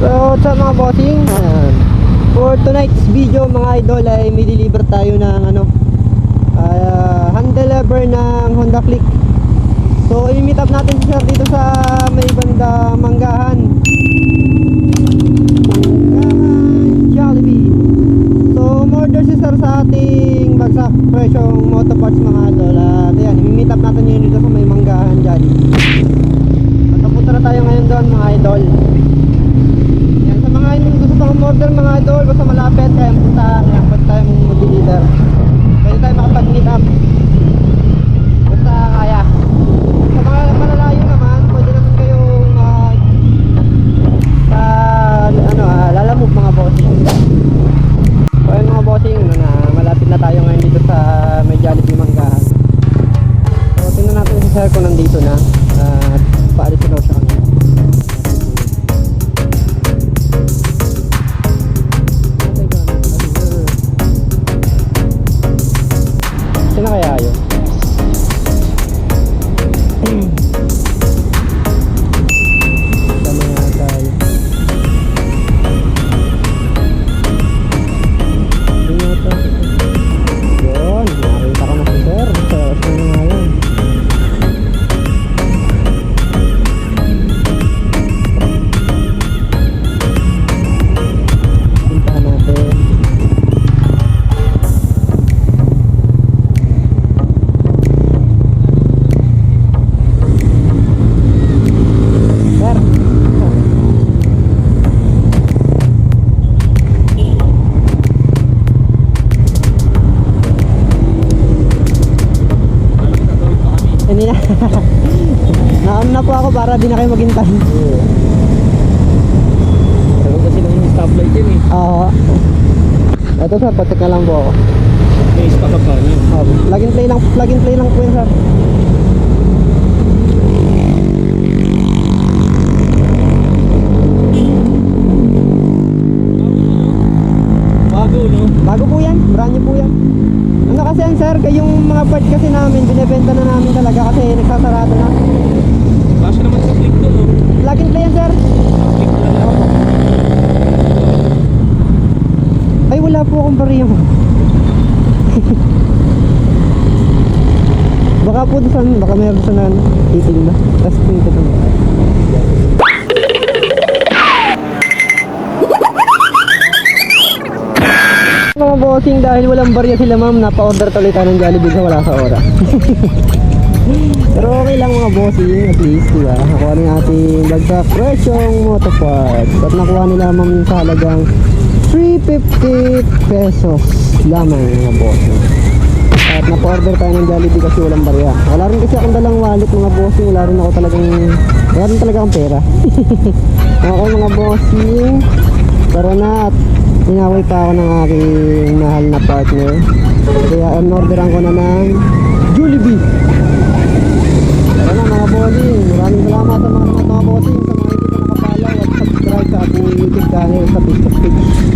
So, what's up mga bossing? Ayan. For tonight's video mga idol ay may deliver tayo ng ano ah, handle lever ng Honda Click. So, i-meet up natin si sir dito sa may banda Manggahan. Manggahan. So, umorder si sir sa ating bagsak presyong moto parts mga idol. At ayan, i-meet up natin yun dito sa may Manggahan Jollibee. At papunta na tayo ngayon doon mga idol. Yan sa mga umorder mga idol, basta malapit kaya punta, kaya pwede tayo mag-deliver. Pwede tayo makapag-meet up. Basta kaya. Sa mga malalayo naman, pwede naman kayong mag sa ano ah, lalamove mga bossing. So ayun mga bossing, ano na, malapit na tayo ngayon dito sa may Jollibee Manggahan. So tingnan natin si sir kung nandito na. At paalis na siya Hindi na. Naam na po ako para di na kayo maghintay. Pero kasi nang stoplight yun eh. Oo. Ito sir, patik na lang po ako. May stop pa niya. Oh, plug and play lang, plug and play lang po yun sir. Bago no? Bago po yan, brand new po yan. Ano kasi yan sir, yung mga part kasi namin, binibenta na namin talaga kasi nagsasarado na. Kasya naman sa click to no? Plug and play yan sir. Click na lang. Ay wala po akong bariya mo. baka po doon baka meron sa nan, titig na. Testing ko to. Bossing dahil walang barya sila ma'am, napa-order tuloy tayo ng Jollibee sa wala sa oras. Pero okay lang mga bossing, at least, di ba? Nakuha ni ating bagsak presyong motoparts. At nakuha nila ma'am sa halagang 350 pesos lamang mga bossing. At napa-order tayo ng Jollibee kasi walang barya. Wala rin kasi akong dalang wallet mga bossing. Wala rin ako talagang, wala rin talaga akong pera. okay mga bossing. Tara na at inaway pa ako ng aking mahal na partner. Kaya eh, orderan ko na ng Jollibee. Ano mga bossing. Maraming salamat sa mga mga bossing sa mga hindi na nakapalaw at subscribe sa aking YouTube channel sa Facebook page